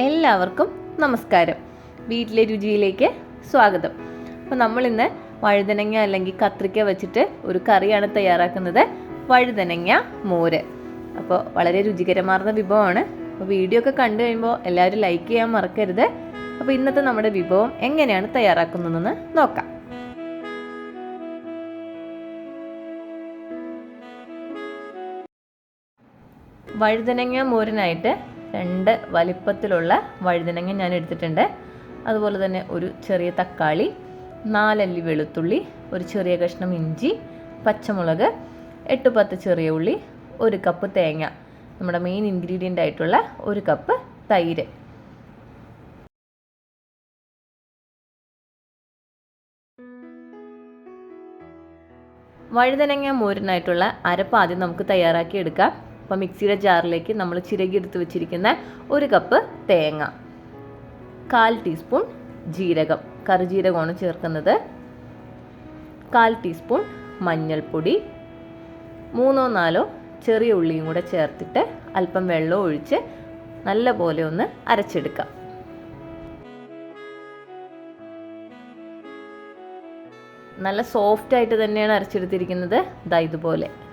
എല്ലാവർക്കും നമസ്കാരം. വീട്ടിലെ രുചിയിലേക്ക് സ്വാഗതം. അപ്പോൾ നമ്മളിന്ന് വഴുതനങ്ങ അല്ലെങ്കിൽ കത്രിക്ക വെച്ചിട്ട് ഒരു കറിയാണ് തയ്യാറാക്കുന്നത്. വഴുതനങ്ങ മോര്. അപ്പോൾ വളരെ രുചികരമാർന്ന വിഭവമാണ്. അപ്പോൾ വീഡിയോ ഒക്കെ കണ്ടു കഴിയുമ്പോൾ എല്ലാവരും ലൈക്ക് ചെയ്യാൻ മറക്കരുത്. അപ്പോൾ ഇന്നത്തെ നമ്മുടെ വിഭവം എങ്ങനെയാണ് തയ്യാറാക്കുന്നതെന്ന് നോക്കാം. വഴുതനങ്ങ മോരിനായിട്ട് രണ്ട് വലിപ്പത്തിലുള്ള വഴുതനങ്ങ ഞാൻ എടുത്തിട്ടുണ്ട്. അതുപോലെ തന്നെ ഒരു ചെറിയ തക്കാളി നാലല്ലി വെളുത്തുള്ളി ഒരു ചെറിയ കഷ്ണം ഇഞ്ചി പച്ചമുളക് എട്ട് പത്ത് ചെറിയ ഉള്ളി ഒരു കപ്പ് തേങ്ങ. നമ്മുടെ മെയിൻ ഇൻഗ്രീഡിയന്റ് ആയിട്ടുള്ള ഒരു കപ്പ് തൈര്. വഴുതനങ്ങ മോരിനായിട്ടുള്ള അരപ്പ് ആദ്യം നമുക്ക് തയ്യാറാക്കി എടുക്കാം അപ്പോൾ മിക്സിയുടെ ജാറിലേക്ക് നമ്മൾ ചിരകിയെടുത്ത് വെച്ചിരിക്കുന്ന ഒരു കപ്പ് തേങ്ങ കാൽ ടീസ്പൂൺ ജീരകം. കറിജീരകമാണ് ചേർക്കുന്നത്. കാൽ ടീസ്പൂൺ മഞ്ഞൾപ്പൊടി. മൂന്നോ നാലോ ചെറിയ ഉള്ളിയും കൂടെ ചേർത്തിട്ട് അല്പം വെള്ളം ഒഴിച്ച് നല്ല പോലെ ഒന്ന് അരച്ചെടുക്കാം. നല്ല സോഫ്റ്റ് ആയിട്ട് തന്നെയാണ് അരച്ചെടുത്തിരിക്കുന്നത്. ഇതാ ഇതുപോലെ.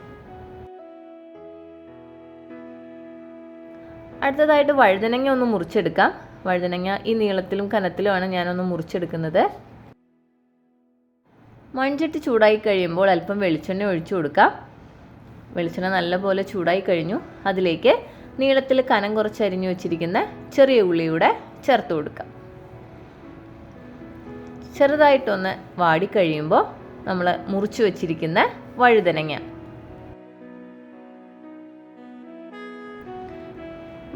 അടുത്തതായിട്ട് വഴുതനങ്ങ ഒന്ന് മുറിച്ചെടുക്കാം. വഴുതനങ്ങ ഈ നീളത്തിലും കനത്തിലുമാണ് ഞാനൊന്ന് മുറിച്ചെടുക്കുന്നത്. മൺചട്ടി ചൂടായി കഴിയുമ്പോൾ അല്പം വെളിച്ചെണ്ണ ഒഴിച്ചു കൊടുക്കാം. വെളിച്ചെണ്ണ നല്ലപോലെ ചൂടായി കഴിഞ്ഞു. അതിലേക്ക് നീളത്തിൽ കനം കുറച്ച് അരിഞ്ഞു വെച്ചിരിക്കുന്ന ചെറിയ ഉള്ളിയുടെ ചേർത്ത് കൊടുക്കാം. ചെറുതായിട്ടൊന്ന് വാടിക്കഴിയുമ്പോൾ നമ്മൾ മുറിച്ചു വെച്ചിരിക്കുന്ന വഴുതനങ്ങ.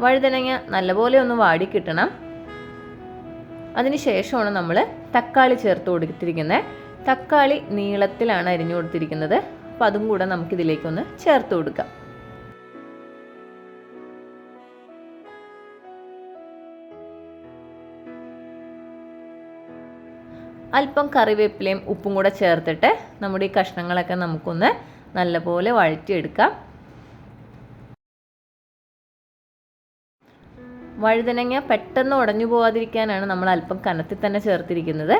വഴുതനങ്ങ നല്ലപോലെ ഒന്ന് വാടി കിട്ടണം. അതിന് ശേഷമാണ് നമ്മൾ തക്കാളി ചേർത്ത് കൊടുത്തിരിക്കുന്നത് തക്കാളി നീളത്തിലാണ് അരിഞ്ഞു കൊടുത്തിരിക്കുന്നത്. അപ്പോൾ അതും കൂടെ നമുക്കിതിലേക്കൊന്ന് ചേർത്ത് കൊടുക്കാം. അല്പം കറിവേപ്പിലയും ഉപ്പും കൂടെ ചേർത്തിട്ട് നമ്മുടെ ഈ കഷ്ണങ്ങളൊക്കെ നമുക്കൊന്ന് നല്ലപോലെ വഴറ്റിയെടുക്കാം. വഴുതനങ്ങ പെട്ടെന്ന് ഉടഞ്ഞു പോകാതിരിക്കാനാണ് നമ്മൾ അല്പം കനത്തിൽ തന്നെ ചേർത്തിരിക്കുന്നത്.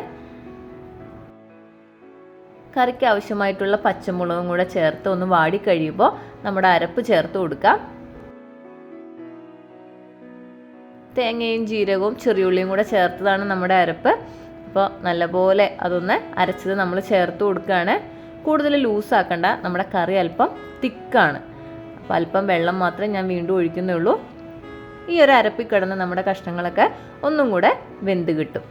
കറിക്ക് ആവശ്യമായിട്ടുള്ള പച്ചമുളകും കൂടെ ചേർത്ത് ഒന്ന് വാടി കഴിയുമ്പോൾ നമ്മുടെ അരപ്പ് ചേർത്ത് കൊടുക്കാം. തേങ്ങയും ജീരകവും ചെറിയുള്ളിയും കൂടെ ചേർത്തതാണ് നമ്മുടെ അരപ്പ്. അപ്പോൾ നല്ലപോലെ അതൊന്ന് അരച്ചത് നമ്മൾ ചേർത്ത് കൊടുക്കുകയാണ്. കൂടുതൽ ലൂസാക്കണ്ട നമ്മുടെ കറി അല്പം തിക്കാണ്. അപ്പോൾ അല്പം വെള്ളം മാത്രമേ ഞാൻ വീണ്ടും ഒഴിക്കുന്നുള്ളൂ. ഈ ഒരു അരപ്പിൽ കിടന്ന് നമ്മുടെ കഷ്ണങ്ങളൊക്കെ ഒന്നും കൂടെ വെന്ത് കിട്ടും.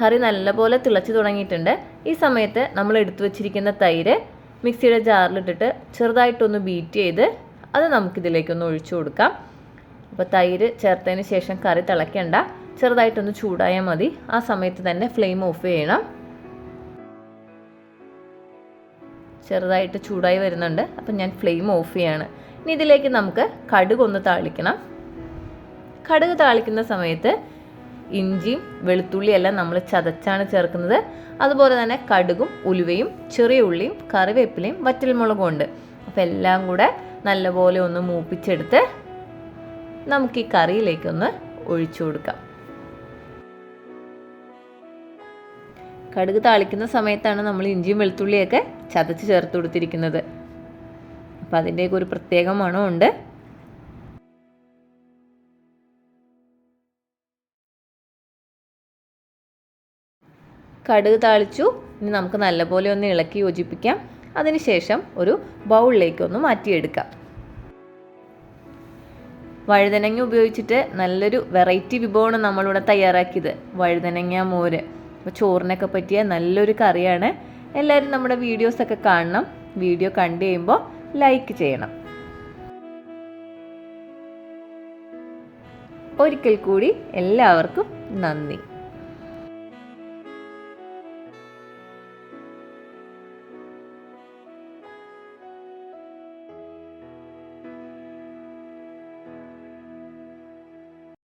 കറി നല്ലപോലെ തിളച്ച് തുടങ്ങിയിട്ടുണ്ട്. ഈ സമയത്ത് നമ്മൾ എടുത്തു വച്ചിരിക്കുന്ന തൈര് മിക്സിയുടെ ജാറിലിട്ടിട്ട് ചെറുതായിട്ടൊന്ന് ബീറ്റ് ചെയ്ത് അത് നമുക്കിതിലേക്കൊന്ന് ഒഴിച്ചു കൊടുക്കാം. അപ്പോൾ തൈര് ചേർത്തതിന് ശേഷം കറി തിളയ്ക്കണ്ട. ചെറുതായിട്ടൊന്ന് ചൂടായാൽ മതി. ആ സമയത്ത് തന്നെ ഫ്ലെയിം ഓഫ് ചെയ്യണം. ചെറുതായിട്ട് ചൂടായി വരുന്നുണ്ട്. അപ്പം ഞാൻ ഫ്ലെയിം ഓഫ് ചെയ്യാണ്. ഇനി ഇതിലേക്ക് നമുക്ക് കടുക് ഒന്ന് താളിക്കണം. കടുക് താളിക്കുന്ന സമയത്ത് ഇഞ്ചിയും വെളുത്തുള്ളിയും എല്ലാം നമ്മൾ ചതച്ചാണ് ചേർക്കുന്നത്. അതുപോലെ തന്നെ കടുകും ഉലുവയും ചെറിയ ഉള്ളിയും കറിവേപ്പിലയും വറ്റൽമുളകും ഉണ്ട്. അപ്പോൾ എല്ലാം കൂടെ നല്ലപോലെ ഒന്ന് മൂപ്പിച്ചെടുത്ത് നമുക്ക് ഈ കറിയിലേക്കൊന്ന് ഒഴിച്ചു കൊടുക്കാം. കടുക് താളിക്കുന്ന സമയത്താണ് നമ്മൾ ഇഞ്ചിയും വെളുത്തുള്ളിയൊക്കെ ചതച്ച് ചേർത്ത് കൊടുത്തിരിക്കുന്നത്. അപ്പോൾ അതിന്റെയൊക്കെ ഒരു പ്രത്യേക മണമുണ്ട്. കടുക് താളിച്ചു. ഇനി നമുക്ക് നല്ലപോലെ ഒന്ന് ഇളക്കി യോജിപ്പിക്കാം. അതിനുശേഷം ഒരു ബൗളിലേക്ക് ഒന്ന് മാറ്റിയെടുക്കാം. വഴുതനങ്ങ ഉപയോഗിച്ചിട്ട് നല്ലൊരു വെറൈറ്റി വിഭവമാണ് നമ്മളിവിടെ തയ്യാറാക്കിയത്. വഴുതനങ്ങ മോര്. അപ്പോൾ ചോറിനൊക്കെ പറ്റിയ നല്ലൊരു കറിയാണ്. എല്ലാവരും നമ്മുടെ വീഡിയോസൊക്കെ കാണണം. വീഡിയോ കണ്ടു കഴിയുമ്പോൾ ലൈക്ക് ചെയ്യണം. ഒരിക്കൽ കൂടി എല്ലാവർക്കും നന്ദി.